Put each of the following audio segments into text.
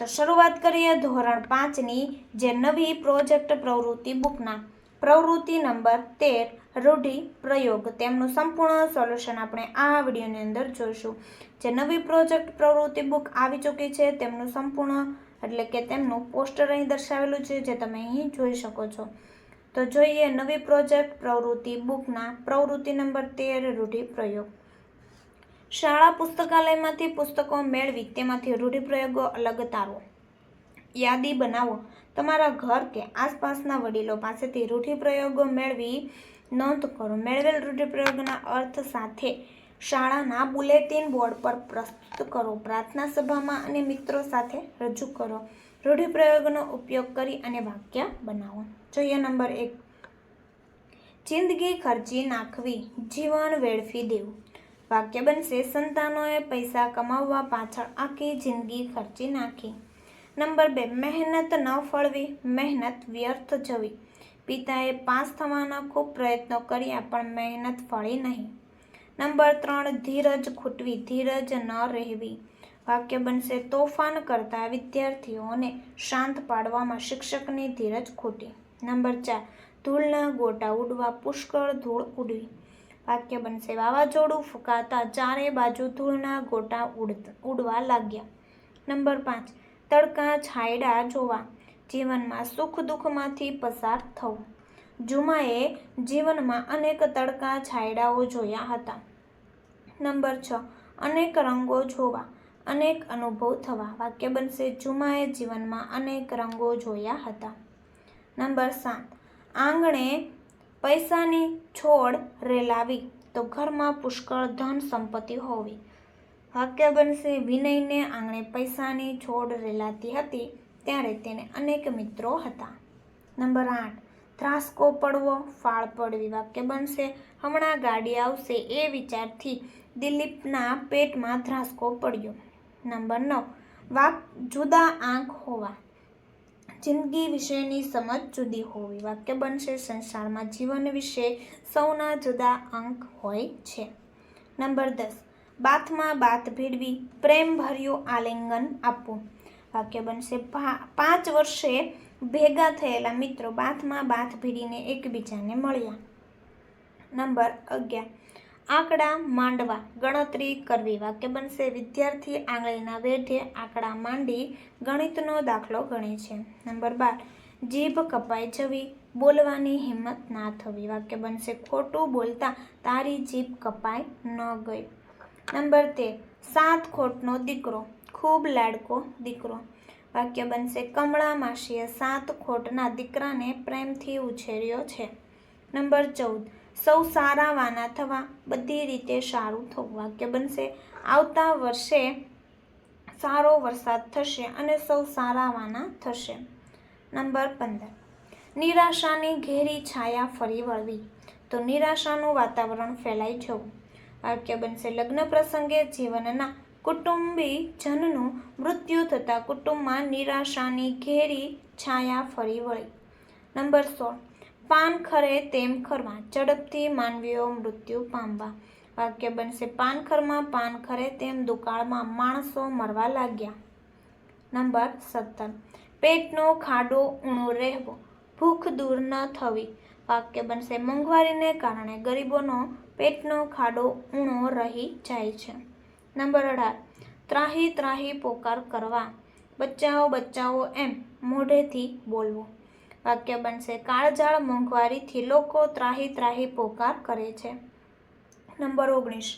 તો શરૂઆત કરીએ ધોરણ પાંચની જે નવી પ્રોજેક્ટ પ્રવૃત્તિ બુકના. પ્રવૃત્તિ નંબર તેર, રૂઢિ પ્રયોગ. તેમનું સંપૂર્ણ સોલ્યુશન આપણે આ વિડીયોની અંદર જોઈશું. જે નવી પ્રોજેક્ટ પ્રવૃત્તિ બુક આવી ચૂકી છે, તેમનું સંપૂર્ણ, એટલે કે તેમનું પોસ્ટર અહીં દર્શાવેલું છે, જે તમે અહીં જોઈ શકો છો. તો જોઈએ નવી પ્રોજેક્ટ પ્રવૃત્તિ બુકના પ્રવૃત્તિ નંબર તેર, રૂઢિ પ્રયોગ. શાળા પુસ્તકાલયમાંથી પુસ્તકો મેળવી તેમાંથી રૂઢિપ્રયોગો અલગ તારવો યાદી બનાવો. તમારા ઘર કે આસપાસના વડીલો પાસેથી રૂઢિપ્રયોગો મેળવી નોંધ કરો. મેળવેલ રૂઢિપ્રયોગના અર્થ સાથે શાળાના બુલેટિન બોર્ડ પર પ્રસ્તુત કરો. પ્રાર્થના સભામાં અને મિત્રો સાથે રજૂ કરો. રૂઢિપ્રયોગનો ઉપયોગ કરી અને વાક્ય બનાવો. જોઈએ નંબર એક. જિંદગી ખર્ચી નાખવી. જીવન વેડફી દેવું. વાક્ય બનશે, સંતાનોએ પૈસા કમાવવા પાછળ આખી જિંદગી ખર્ચી નાખી. નંબર બે, મહેનત ન ફળવી, મહેનત વ્યર્થ જવી. પિતાએ પાસ થવાના ખૂબ પ્રયત્નો કર્યા, પણ મહેનત ફળી નહીં. નંબર ત્રણ, ધીરજ ખૂટવી, ધીરજ ન રહેવી. વાક્ય બનશે, તોફાન કરતા વિદ્યાર્થીઓને શાંત પાડવામાં શિક્ષકની ધીરજ ખૂટી. નંબર ચાર, ધૂળના ગોટા ઉડવા પુષ્કળ ધૂળ ઉડવી. વાક્ય બનશે. વાવાઝોડું ફૂંકાતા ચારે બાજુ ધૂળના ગોટા ઉડ ઉડવા લાગ્યા. નંબર પાંચ. તડકા છાયડા જોવા. જીવનમાં સુખ દુઃખમાંથી પસાર થવું. જુમાએ જીવનમાં અનેક તડકા છાયડાઓ જોયા હતા. નંબર છ. અનેક રંગો જોવા. અનેક અનુભવ થવા. વાક્ય બનશે. જુમાએ જીવનમાં અનેક રંગો જોયા હતા. નંબર સાત. આંગણે પૈસાની છોડ રેલાવી તો ઘરમાં પુષ્કળ ધન સંપત્તિ હોવી. વાક્ય બનશે વિનયને આંગણે પૈસાની છોડ રેલાતી હતી ત્યારે તેને અનેક મિત્રો હતા. નંબર આઠ. ત્રાસકો પડવો, ફાળ પડવી વાક્ય બનશે. હમણાં ગાડી આવશે એ વિચારથી દિલીપના પેટમાં ધ્રાસકો પડ્યો. નંબર નવ. વાક જુદા આંખ હોવા. જિંદગી વિશેની સમજ જુદી હોવી વાક્ય બનશે. સંસારમાં જીવન વિશે સૌના જુદા અંક હોય છે. નંબર દસ. બાથમાં બાથ ભીડવી પ્રેમભર્યું આલિંગન આપવું. વાક્ય બનશે પાંચ વર્ષે ભેગા થયેલા મિત્રો બાથમાં બાથ ભીડીને એકબીજાને મળ્યા. નંબર અગિયાર. આંકડા માંડવા. ગણતરી કરવી. વાક્ય બનશે, વિદ્યાર્થી આંગળીના વેઢે આંકડા માંડી ગણિતનો દાખલો ગણે છે. નંબર બાર, જીભ કપાઈ જવી, બોલવાની હિંમત ના થવી. વાક્ય બનશે, ખોટું બોલતા તારી જીભ કપાઈ ન ગઈ. નંબર તેર, સાત ખોટનો દીકરો, ખૂબ લાડકો દીકરો. વાક્ય બનશે, કમળા માસીએ સાત ખોટના દીકરાને પ્રેમથી ઉછેર્યો છે. નંબર ચૌદ સૌ સારા વાના થવા, બધી રીતે સારું થવું વાક્ય બનશે. આવતા વર્ષે સારો વરસાદ થશે અને સૌ સારા વાના થશે. નંબર પંદર. નિરાશાની ઘેરી છાયા ફરી વળવી. તો નિરાશાનું વાતાવરણ ફેલાઈ જવું. વાક્ય બનશે લગ્ન પ્રસંગે જીવનના કુટુંબી જનનું મૃત્યુ થતાં કુટુંબમાં નિરાશાની ઘેરી છાયા ફરી વળી. નંબર સોળ. પાન ખરે તેમ ખરવા ઝડપથી માનવીઓ મૃત્યુ પામવા. વાક્ય બનશે પાનખરમાં પાન ખરે તેમ દુકાળમાં માણસો મરવા લાગ્યા. નંબર સત્તર. પેટનો ખાડો ઊણો રહેવો, ભૂખ દૂર ન થવી. વાક્ય બનશે, મોંઘવારીને કારણે ગરીબોનો પેટનો ખાડો ઊણો રહી જાય છે. નંબર અઢાર. ત્રાહી ત્રાહી પોકાર કરવા. બચ્ચાઓ બચ્ચાઓ એમ મોઢેથી બોલવું. વાક્ય બનશે. કાળજાળ મોંઘવારીથી લોકો ત્રાહી ત્રાહી પોકાર કરે છે. નંબર ઓગણીસ.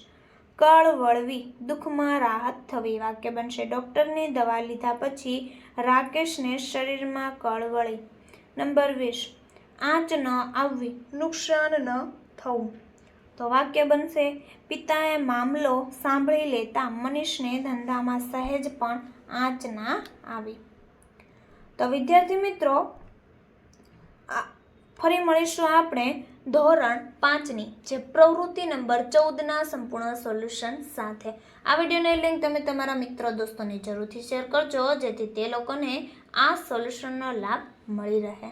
કળ વળવી દુઃખમાં રાહત થવી વાક્ય બનશે. ડૉક્ટરની દવા લીધા પછી રાકેશને શરીરમાં કળ વળી. નંબર વીસ. આંચ ન આવવી, નુકસાન ન થવું. તો વાક્ય બનશે. પિતાએ મામલો સાંભળી લેતા મનીષને ધંધામાં સહેજ પણ આંચ ના આવી. તો વિદ્યાર્થી મિત્રો ફરી મળીશું આપણે ધોરણ પાંચની જે પ્રવૃત્તિ નંબર ચૌદના સંપૂર્ણ સોલ્યુશન સાથે. આ વિડીયોની લિંક તમે તમારા મિત્રો દોસ્તોને જરૂરથી શેર કરજો, જેથી તે લોકોને આ સોલ્યુશનનો લાભ મળી રહે.